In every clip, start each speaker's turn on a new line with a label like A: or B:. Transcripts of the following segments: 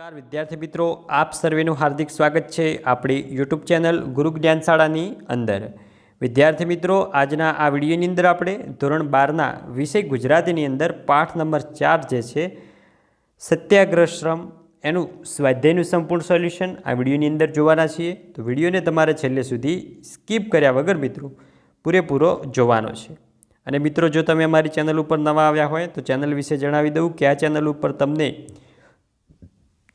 A: નમસ્કાર, વિદ્યાર્થી મિત્રો. આપ સર્વેનું હાર્દિક સ્વાગત છે આપણી યુટ્યુબ ચેનલ ગુરુ જ્ઞાન શાળાની અંદર. વિદ્યાર્થી મિત્રો, આજના આ વિડીયોની અંદર આપણે ધોરણ બારના વિષય ગુજરાતીની અંદર પાઠ નંબર ચાર જે છે, સત્યાગ્રહ શ્રમ, એનું સ્વાધ્યાયનું સંપૂર્ણ સોલ્યુશન આ વિડીયોની અંદર જોવાના છીએ. તો વિડીયોને તમારે છેલ્લે સુધી સ્કીપ કર્યા વગર મિત્રો, પૂરેપૂરો જોવાનો છે. અને મિત્રો, જો તમે અમારી ચેનલ ઉપર નવા આવ્યા હોય તો ચેનલ વિશે જણાવી દઉં કે આ ચેનલ ઉપર તમને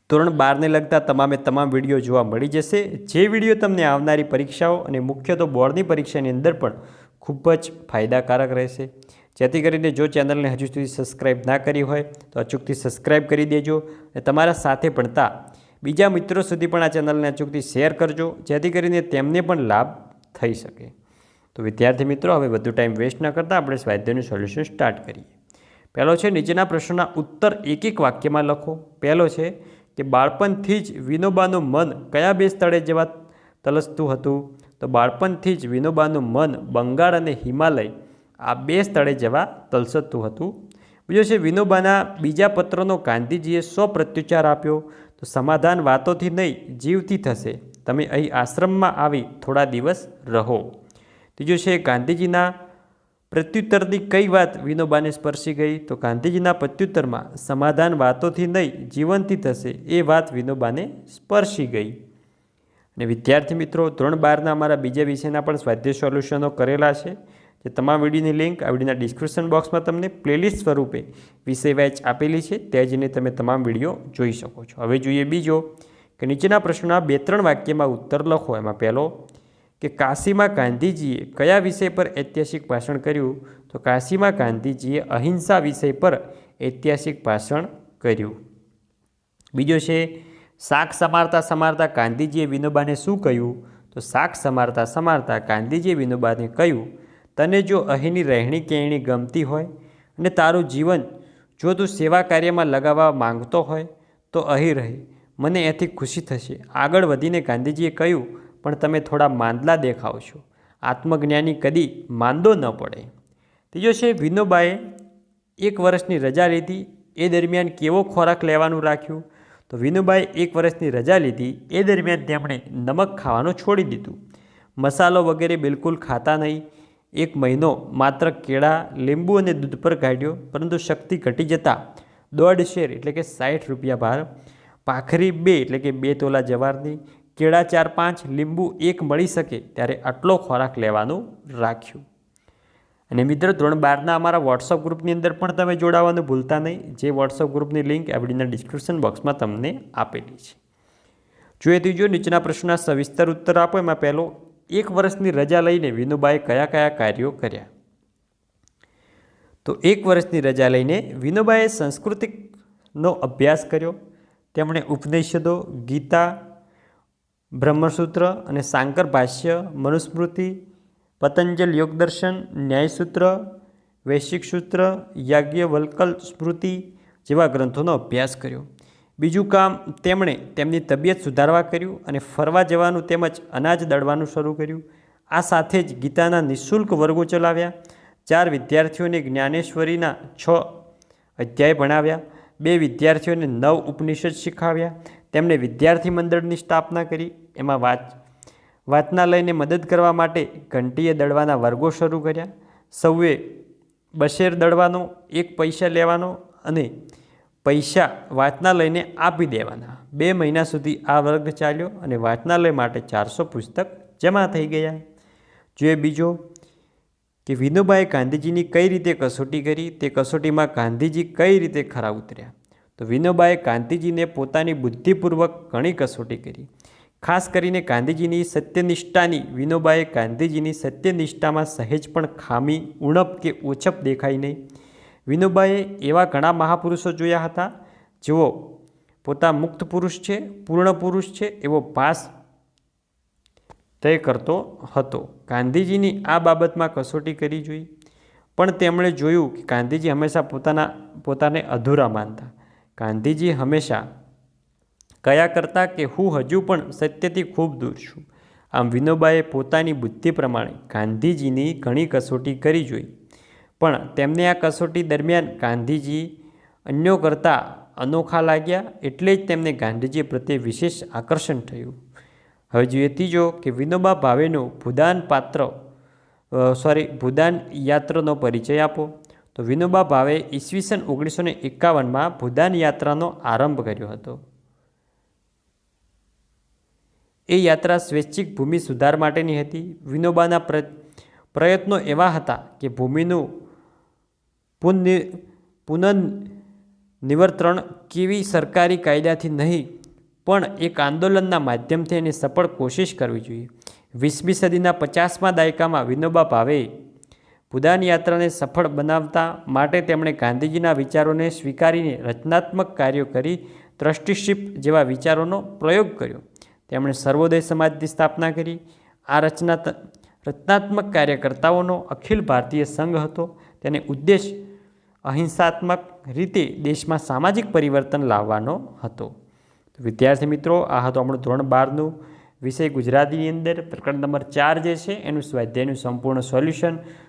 A: ધોરણ બારને લગતા તમામે તમામ વીડિયો જોવા મળી જશે. જે વીડિયો તમને આવનારી પરીક્ષાઓ અને મુખ્ય તો બોર્ડની પરીક્ષાની અંદર પણ ખૂબ જ ફાયદાકારક રહેશે. જેથી કરીને જો ચેનલને હજુ સુધી સબસ્ક્રાઇબ ના કરી હોય, તો અચૂકથી સબસ્ક્રાઇબ કરી દેજો અને તમારા સાથે ભણતા બીજા મિત્રો સુધી પણ આ ચેનલને અચૂકથી શેર કરજો, જેથી કરીને તેમને પણ લાભ થઈ શકે. તો વિદ્યાર્થી મિત્રો, હવે વધુ ટાઈમ વેસ્ટ ન કરતાં આપણે સ્વાધ્યાયનું સોલ્યુશન સ્ટાર્ટ કરીએ. પહેલો છે, નીચેના પ્રશ્નોના ઉત્તર એક એક વાક્યમાં લખો. પહેલો છે કે બાળપણથી જ વિનોબાનું મન કયા બે સ્થળે જવા તલસતું હતું? તો બાળપણથી જ વિનોબાનું મન બંગાળ અને હિમાલય આ બે સ્થળે જવા તલસતું હતું. બીજો છે વિનોબાના બીજા પત્રનો ગાંધીજીએ સો પ્રત્યુચાર આપ્યો. તો સમાધાન વાતોથી નહીં, જીવથી થશે. તમે અહીં આશ્રમમાં આવી થોડા દિવસ રહો. ત્રીજું છે ગાંધીજીના પ્રત્યુત્તરની કઈ વાત વિનોબાને સ્પર્શી ગઈ? તો ગાંધીજીના પ્રત્યુત્તરમાં, સમાધાન વાતોથી નહીં, જીવનથી થશે, એ વાત વિનોબાને સ્પર્શી ગઈ. અને વિદ્યાર્થી મિત્રો, ધોરણ બારના અમારા બીજા વિષયના પણ સ્વાધ્યાય સોલ્યુશનો કરેલા છે. જે તમામ વિડીયોની લિંક આ વિડીયોના ડિસ્ક્રિપ્શન બોક્સમાં તમને પ્લેલિસ્ટ સ્વરૂપે વિષય વાઇચ આપેલી છે. ત્યાં જઈને તમે તમામ વીડિયો જોઈ શકો છો. હવે જોઈએ બીજો, કે નીચેના પ્રશ્નોના બે ત્રણ વાક્યમાં ઉત્તર લખો. એમાં પહેલો કે કાશીમાં ગાંધીજીએ કયા વિષય પર ઐતિહાસિક ભાષણ કર્યું? તો કાશીમાં ગાંધીજીએ અહિંસા વિષય પર ઐતિહાસિક ભાષણ કર્યું. બીજો છે, શાક સમારતા સમારતા ગાંધીજીએ વિનોબાને શું કહ્યું? તો શાક સમારતા સમારતા ગાંધીજીએ વિનોબાને કહ્યું, તને જો અહીંની રહેણી કહેણી ગમતી હોય અને તારું જીવન જો તું સેવા કાર્યમાં લગાવવા માંગતો હોય, તો અહીં રહે. મને એથી ખુશી થશે. આગળ વધીને ગાંધીજીએ કહ્યું પણ તમે થોડા માંદલા દેખાવ છો. આત્મજ્ઞાની કદી માંદો ન પડે. ત્રીજો છે, વિનોબાએ એક વર્ષની રજા લીધી. એ દરમિયાન કેવો ખોરાક લેવાનું રાખ્યું? તો વિનોબાએ એક વર્ષની રજા લીધી. એ દરમિયાન તેમણે નમક ખાવાનું છોડી દીધું. મસાલો વગેરે બિલકુલ ખાતા નહીં. એક મહિનો માત્ર કેળા, લીંબુ અને દૂધ પર કાઢ્યો પરંતુ શક્તિ ઘટી જતાં દોઢ શેર, એટલે કે સાઠ રૂપિયા ભાર, પાખરી બે, એટલે કે બે તોલા જવારની કેળા ચાર પાંચ, લીંબુ એક મળી શકે ત્યારે આટલો ખોરાક લેવાનું રાખ્યું. અને મિત્રો, ધોરણ બારના અમારા વોટ્સઅપ ગ્રુપની અંદર પણ તમે જોડાવાનું ભૂલતા નહીં. જે વોટ્સઅપ ગ્રુપની લિંક એવડીના ડિસ્ક્રિપ્શન બોક્સમાં તમને આપેલી છે. જોઈએ ત્રીજો નીચેના પ્રશ્નના સવિસ્તર ઉત્તર આપો, એમાં પહેલો, એક વર્ષની રજા લઈને વિનોબાએ કયા કયા કાર્યો કર્યા? તો એક વર્ષની રજા લઈને વિનોબાએ સંસ્કૃતિકનો અભ્યાસ કર્યો, તેમણે ઉપનિષદો, ગીતા બ્રહ્મસૂત્ર અને સાંકર ભાષ્ય, મનુસ્મૃતિ, પતંજલ યોગદર્શન, ન્યાયસૂત્ર, વૈશ્વિક સૂત્ર, યાજ્ઞવલ્કલ સ્મૃતિ જેવા ગ્રંથોનો અભ્યાસ કર્યો. બીજું કામ તેમણે તેમની તબિયત સુધારવા કર્યું અને ફરવા જવાનું તેમજ અનાજ દળવાનું શરૂ કર્યું. આ સાથે જ ગીતાના નિઃશુલ્ક વર્ગો ચલાવ્યા. ચાર વિદ્યાર્થીઓને જ્ઞાનેશ્વરીના છ અધ્યાય ભણાવ્યા. બે વિદ્યાર્થીઓને નવ ઉપનિષદ શીખવ્યા. તેમણે વિદ્યાર્થી મંડળની સ્થાપના કરી. એમાં વાચ વાચનાલયને મદદ કરવા માટે ઘંટીએ દળવાના વર્ગો શરૂ કર્યા. સૌએ બશેર દળવાનો, એક પૈસા લેવાનો અને પૈસા વાચનાલયને આપી દેવાના. બે મહિના સુધી આ વર્ગ ચાલ્યો અને વાચનાલય માટે ચારસો પુસ્તક જમા થઈ ગયા. જોઈએ બીજો કે વિનોબાએ ગાંધીજીની કઈ રીતે કસોટી કરી, તે કસોટીમાં ગાંધીજી કઈ રીતે ખરા ઉતર્યા? તો વિનોબાએ ગાંધીજીને પોતાની બુદ્ધિપૂર્વક ઘણી કસોટી કરી. ખાસ કરીને ગાંધીજીની સત્યનિષ્ઠાની, વિનોબાએ ગાંધીજીની સત્યનિષ્ઠામાં સહેજ પણ ખામી, ઉણપ કે ઓછપ દેખાઈ નહીં. વિનોબાએ એવા ઘણા મહાપુરુષો જોયા હતા. જેઓ, પોતા મુક્ત પુરુષ છે, પૂર્ણ પુરુષ છે એવો ભાસ તય કરતો હતો. ગાંધીજીની આ બાબતમાં કસોટી કરી જોઈ. પણ તેમણે જોયું કે ગાંધીજી હંમેશા પોતાના, પોતાને અધૂરા માનતા. ગાંધીજી હંમેશા કયા કરતા કે હું હજુ પણ સત્યથી ખૂબ દૂર છું. આમ વિનોબાએ પોતાની બુદ્ધિ પ્રમાણે ગાંધીજીની ઘણી કસોટી કરી જોઈ. પણ તેમને આ કસોટી દરમિયાન ગાંધીજી અન્યો કરતાં અનોખા લાગ્યા એટલે જ તેમને ગાંધીજી પ્રત્યે વિશેષ આકર્ષણ થયું. હવે જોઈએ ત્રીજો કે વિનોબા ભાવેનું ભૂદાન પાત્ર સોરી ભૂદાન યાત્રાનો પરિચય આપો. તો વિનોબા ભાવે ઈસવીસન ઓગણીસો ને એકાવનમાં ભૂદાન યાત્રાનો આરંભ કર્યો હતો. એ યાત્રા સ્વૈચ્છિક ભૂમિ સુધાર માટેની હતી. વિનોબાના પ્ર, પ્રયત્નો એવા હતા કે ભૂમિનું પુન પુનઃ નિવર્તન કેવી સરકારી કાયદાથી નહીં, પણ એક આંદોલનના માધ્યમથી એની સફળ કોશિશ કરવી જોઈએ. વીસમી સદીના પચાસમા દાયકામાં વિનોબા ભાવે ભૂદાન યાત્રાને સફળ બનાવતા માટે તેમણે ગાંધીજીના વિચારોને સ્વીકારીને રચનાત્મક કાર્યો કરી ટ્રસ્ટીશીપ જેવા વિચારોનો પ્રયોગ કર્યો. તેમણે સર્વોદય સમાજની સ્થાપના કરી. આ રચના રચનાત્મક કાર્યકર્તાઓનો અખિલ ભારતીય સંઘ હતો. તેને ઉદ્દેશ અહિંસાત્મક રીતે દેશમાં સામાજિક પરિવર્તન લાવવાનો હતો. વિદ્યાર્થી મિત્રો, આ હતો આપણું ધોરણ બારનું. વિષય ગુજરાતીની અંદર. પ્રકરણ નંબર ચાર જે છે, એનું સ્વાધ્યાયનું સંપૂર્ણ સોલ્યુશન.